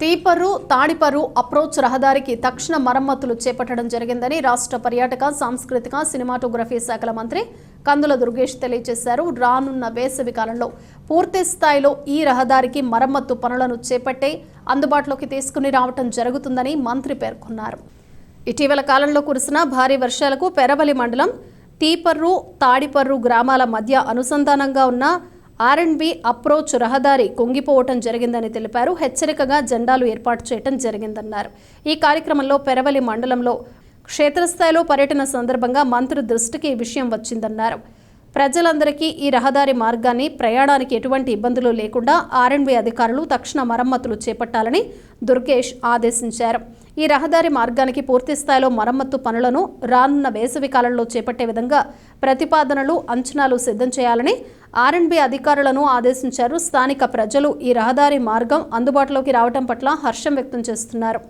Teeparru Tadiparru approach రహదారికి తక్షణ మరమ్మతులు చేపట్టడం జరిగిందని రాష్ట్ర పర్యాటక సాంస్కృతిక సినిమాటోగ్రఫీ శాఖల మంత్రి కందుల దుర్గేష్ తెలియజేశారు. రానున్న వేసవి కాలంలో పూర్తి స్థాయిలో ఈ రహదారికి మరమ్మత్తు పనులను చేపట్టే అందుబాటులోకి తీసుకుని రావటం జరుగుతుందని మంత్రి పేర్కొన్నారు. ఇటీవల కాలంలో కురిసిన భారీ వర్షాలకు పెరవలి మండలం తీపర్రు తాడిపర్రు గ్రామాల మధ్య అనుసంధానంగా ఉన్న ఆర్ అండ్ బి అప్రోచ్ రహదారి కుంగిపోవటం జరిగిందని తెలిపారు. హెచ్చరికగా జెండాలు ఏర్పాటు చేయడం జరిగిందన్నారు. ఈ కార్యక్రమంలో పెరవలి మండలంలో క్షేత్రస్థాయిలో పర్యటన సందర్భంగా మంత్రి దృష్టికి ఈ విషయం వచ్చిందన్నారు. ప్రజలందరికీ ఈ రహదారి మార్గాన్ని ప్రయాణానికి ఎటువంటి ఇబ్బందులు లేకుండా ఆర్ఎండ్బి అధికారులు తక్షణ మరమ్మతులు చేపట్టాలని దుర్గేష్ ఆదేశించారు. ఈ రహదారి మార్గానికి పూర్తి స్థాయిలో మరమ్మత్తు పనులను రానున్న వేసవి కాలంలో చేపట్టే విధంగా ప్రతిపాదనలు అంచనాలు సిద్ధం చేయాలని ఆర్ఎండ్బి అధికారులను ఆదేశించారు. స్థానిక ప్రజలు ఈ రహదారి మార్గం అందుబాటులోకి రావడం పట్ల హర్షం వ్యక్తం చేస్తున్నారు.